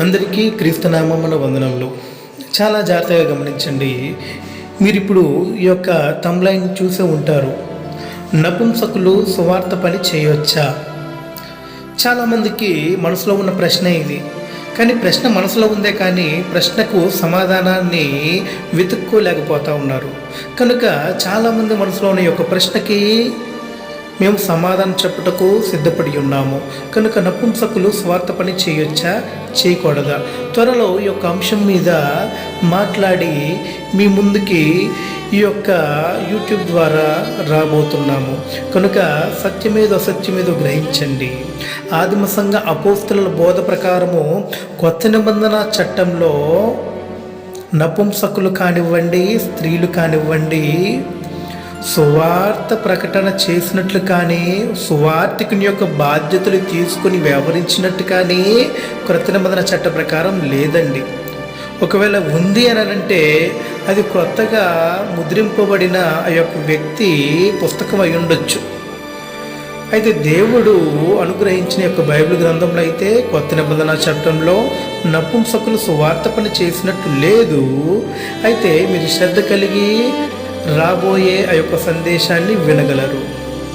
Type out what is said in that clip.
అందరికీ క్రీస్తునామమున వందనంలో చాలా జాగ్రత్తగా గమనించండి. మీరు ఇప్పుడు ఈ యొక్క తమ్లైన్ చూసే ఉంటారు. నపుంసకులు సువార్త పని చేయవచ్చా చాలామందికి మనసులో ఉన్న ప్రశ్న ఇది. కానీ ప్రశ్న మనసులో ఉందే కానీ ప్రశ్నకు సమాధానాన్ని వెతుక్కోలేకపోతూ ఉన్నారు. కనుక చాలామంది మనసులో ఉన్న యొక్క ప్రశ్నకి మేము సమాధానం చెప్పుటకు సిద్ధపడి ఉన్నాము. కనుక నపుంసకులు స్వార్థ పని చేయొచ్చా? చేయకూడదా? త్వరలో ఈ యొక్క అంశం మీద మాట్లాడి మీ ముందుకి ఈ యొక్క యూట్యూబ్ ద్వారా రాబోతున్నాము. కనుక సత్యమేదో అసత్యమేదో గ్రహించండి. ఆదిమ సంఘ అపోస్తుల బోధ ప్రకారము కొత్త నిబంధన చట్టంలో నపుంసకులు కానివ్వండి స్త్రీలు కానివ్వండి సువార్త ప్రకటన చేసినట్లు కానీ సువార్తికుని యొక్క బాధ్యతలు తీసుకుని వ్యవహరించినట్టు కానీ క్రొత్త నిబంధన చట్ట ప్రకారం లేదండి. ఒకవేళ ఉంది అనంటే అది క్రొత్తగా ముద్రింపబడిన ఆ యొక్క వ్యక్తి పుస్తకం అయి ఉండొచ్చు. అయితే దేవుడు అనుగ్రహించిన యొక్క బైబిల్ గ్రంథంలో అయితే కొత్త నిబంధన చట్టంలో నపుంసకులు సువార్త పని చేసినట్టు లేదు. అయితే మీరు శ్రద్ధ కలిగి రాబోయే ఆ యొక్క సందేశాన్ని వినగలరు.